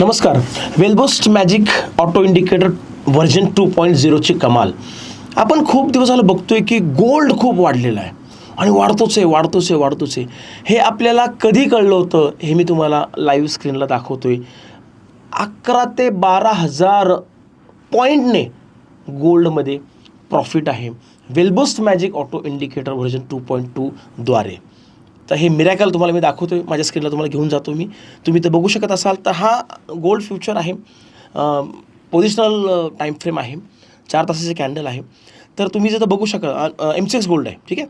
नमस्कार. वेलबोस्ट magic auto indicator version two point झिरोची कमाल. आपण खूप दिवस झालं बघतोय की गोल्ड खूप वाढलेला आहे. आणि वाढतोच आहे वाढतोच आहे वाढतोच आहे. हे आपल्याला कधी कळलं होतं? हे मी तुम्हाला लाईव्ह स्क्रीनला दाखवतोय. अकरा ते बारा हजार पॉईंटने गोल्डमध्ये प्रॉफिट आहे. वेलबोस्ट magic auto indicator version two point टूद्वारे तर हे मिरॅकल तुम्हाला मी दाखवतो आहे माझ्या स्क्रीनला तुम्हाला घेऊन जातो मी. तुम्ही तर बघू शकत असाल तर हा गोल्ड फ्युचर आहे. पोझिशनल टाईम फ्रेम आहे. चार तासाचे कॅन्डल आहे. तर तुम्ही जर बघू शका एम सी एक्स गोल्ड आहे. ठीक आहे?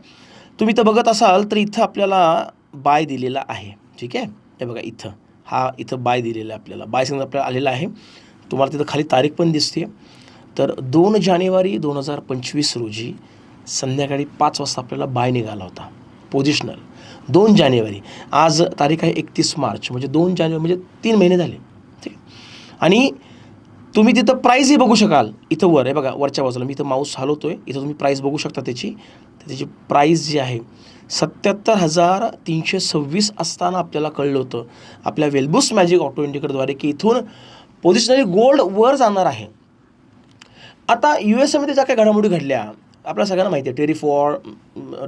तुम्ही तर बघत असाल तर इथं आपल्याला बाय दिलेला आहे. ठीक आहे? हे बघा इथं. हा इथं बाय दिलेला आहे आपल्याला. बाय सिग्नल आपल्याला आलेला आहे. तुम्हाला तिथं खाली तारीख पण दिसते तर दोन जानेवारी दोन हजार पंचवीस रोजी संध्याकाळी पाच वाजता आपल्याला बाय निघाला होता. पोझिशनल दोन जानेवारी. आज तारीख आहे एकतीस मार्च म्हणजे दोन जानेवारी म्हणजे तीन महिने झाले. ठीक आहे? आणि तुम्ही तिथं प्राईजही बघू शकाल. इथं वर आहे बघा वरच्या बाजूला. मी इथं माऊस हलवतो आहे इथं तुम्ही प्राईस बघू शकता त्याची. त्याची प्राईस जी आहे सत्याहत्तर हजार तीनशे सव्वीस असताना आपल्याला कळलं होतं. आपल्या वेलबुस मॅजिक ऑटो इंडिकेटरद्वारे की इथून पोझिशनली गोल्ड वर जाणार आहे. आता यू एस एमध्ये ज्या काही घडामोडी घडल्या आपल्या सगळ्यांना माहिती आहे.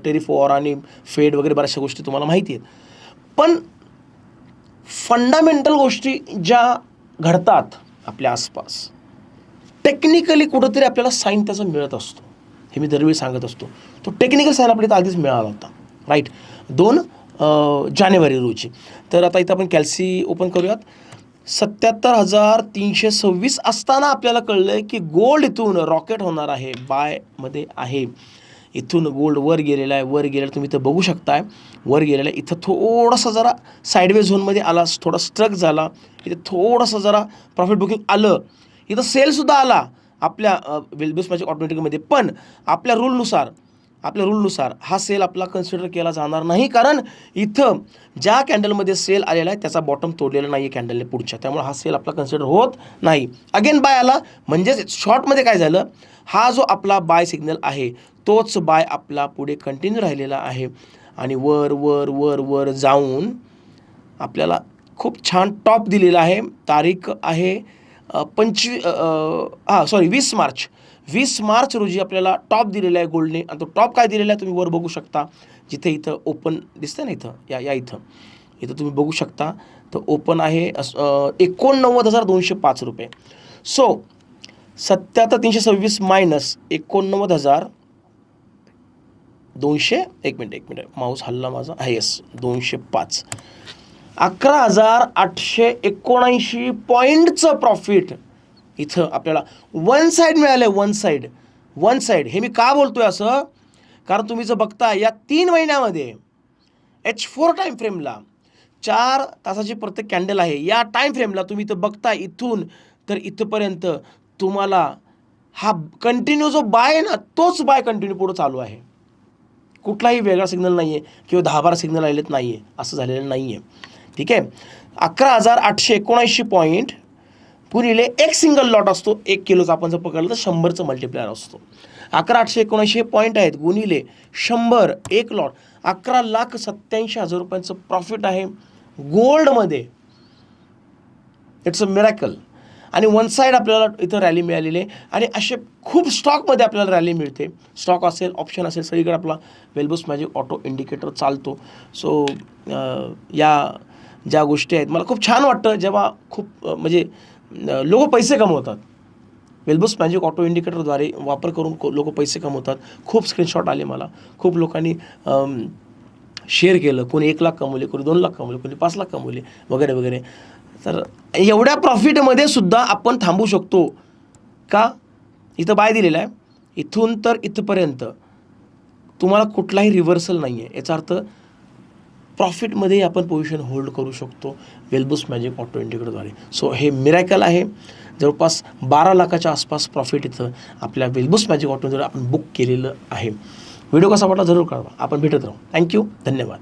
टेरिफ वॉर आणि फेड वगैरे बऱ्याचशा गोष्टी तुम्हाला माहिती आहेत. पण फंडामेंटल गोष्टी ज्या घडतात आपल्या आसपास टेक्निकली कुठंतरी आपल्याला साईन त्याचा मिळत असतो. हे मी दरवेळी सांगत असतो. तो टेक्निकल साईन आपल्याला आधीच मिळाला होता. राईट दोन जानेवारी रोजी. तर आता इथं आपण कॅल्सी ओपन करूयात. सत्याहत्तर हजार तीनशे सव्वीस असताना आपल्याला कळलं आहे की गोल्ड इथून रॉकेट होणार आहे. बायमध्ये आहे. इथून गोल्ड वर गेलेला आहे. वर गेलेला तुम्ही इथं बघू शकताय. वर गेलेला आहे. इथं थोडंसं जरा साईडवे झोनमध्ये आला. थोडा स्ट्रक झाला. इथे थोडंसं जरा प्रॉफिट बुकिंग आलं. इथं सेलसुद्धा आला. आपल्या वेलबिस मॅजिक ऑटोमॅटिकमध्ये पण आपल्या रूलनुसार आपल्या रूलनुसार हा सेल आपला कन्सिडर केला जाणार नाही. कारण इथं ज्या कॅन्डलमध्ये सेल आलेला आहे त्याचा बॉटम तोडलेला नाही आहे कॅन्डलने पुढच्या. त्यामुळे हा सेल आपला कन्सिडर होत नाही. अगेन बाय आला. म्हणजेच शॉर्टमध्ये काय झालं? हा जो आपला बाय सिग्नल आहे तोच बाय आपला पुढे कंटिन्यू राहिलेला आहे. आणि वर वर वर वर जाऊन आपल्याला खूप छान टॉप दिलेला आहे. तारीख आहे. पंचवी हां सॉरी वीस मार्च. वीस मार्च रोजी आपल्याला टॉप दिलेला आहे गोल्डने आणि तो टॉप काय दिलेला आहे तुम्ही वर बघू शकता. जिथे इथं ओपन दिसतं ना इथं? या या इथं. इथं तुम्ही बघू शकता. तर ओपन आहे एकोणनव्वद हजार दोनशे पाच रुपये. सो सत्याहत्तर तीनशे सव्वीस मायनस एकोणनव्वद हजार दोनशे एक मिनिट एक मिनिट. माऊस हल्ला माझा. आहे येस दोनशे पाच. अकरा हजार आठशे एकोणऐंशी पॉईंटचं प्रॉफिट इथं आपल्याला वन साईड मिळालं आहे वन साईड वन साईड हे मी का बोलतोय असं? कारण तुम्ही जर बघता या तीन महिन्यामध्ये एच फोर टाईम फ्रेमला चार तासाची प्रत्येक कॅन्डल आहे. या टाईम फ्रेमला तुम्ही इथं बघता इथून तर इथंपर्यंत तुम्हाला हा कंटिन्यू जो बाय आहे ना तोच बाय कंटिन्यू पुढं चालू आहे. कुठलाही वेगळा सिग्नल नाही आहे किंवा दहा बारा सिग्नल आलेत नाही आहे असं झालेलं नाही आहे ठीक आहे? अकरा हजार आठशे एकोणऐंशी पॉईंट पुरीले एक सिंगल लॉट असतो. एक किलोचा आपण जर पकडलं तर शंभरचं मल्टिप्लायर असतो. अकरा आठशे एकोणऐंशी हे पॉईंट आहेत गुणिले शंभर एक लॉट अकरा लाख सत्याऐंशी हजार रुपयांचं प्रॉफिट आहे. गोल्डमध्ये इट्स अ मिरॅकल आणि वन साईड आपल्याला इथं रॅली मिळालेली आहे. आणि असे खूप स्टॉकमध्ये आपल्याला रॅली मिळते. स्टॉक असेल ऑप्शन असेल सगळीकडे आपला वेलबुस मॅजिक ऑटो इंडिकेटर चालतो. सो या ज्या गोष्टी आहेत. मला खूप छान वाटतं जेव्हा खूप म्हणजे लोक पैसे कमवतात. वेलबस मॅजिक ऑटो इंडिकेटरद्वारे वापर करून लोक पैसे कमवतात. खूप स्क्रीनशॉट आले मला. खूप लोकांनी शेअर केलं. कोणी एक लाख कमवले कोणी दोन लाख कमवले कोणी पाच लाख कमवले वगैरे वगैरे. तर एवढ्या प्रॉफिटमध्ये सुद्धा आपण थांबू शकतो. का? इथं बाय दिलेलं आहे. इथून तर इथपर्यंत. तुम्हाला कुठलाही रिव्हर्सल नाही आहे याचा अर्थ प्रॉफिटमध्ये आपण पोझिशन होल्ड करू शकतो वेलबुस मॅजिक ऑटो इंडिकेटरद्वारे सो हे मिरॅकल आहे. जवळपास बारा लाखाच्या आसपास प्रॉफिट इथं आपल्या वेलबुस मॅजिक ऑटोद्वारे आपण बुक केलेलं आहे. व्हिडिओ कसा वाटला जरूर कळवा. आपण भेटत राहू. थँक्यू धन्यवाद.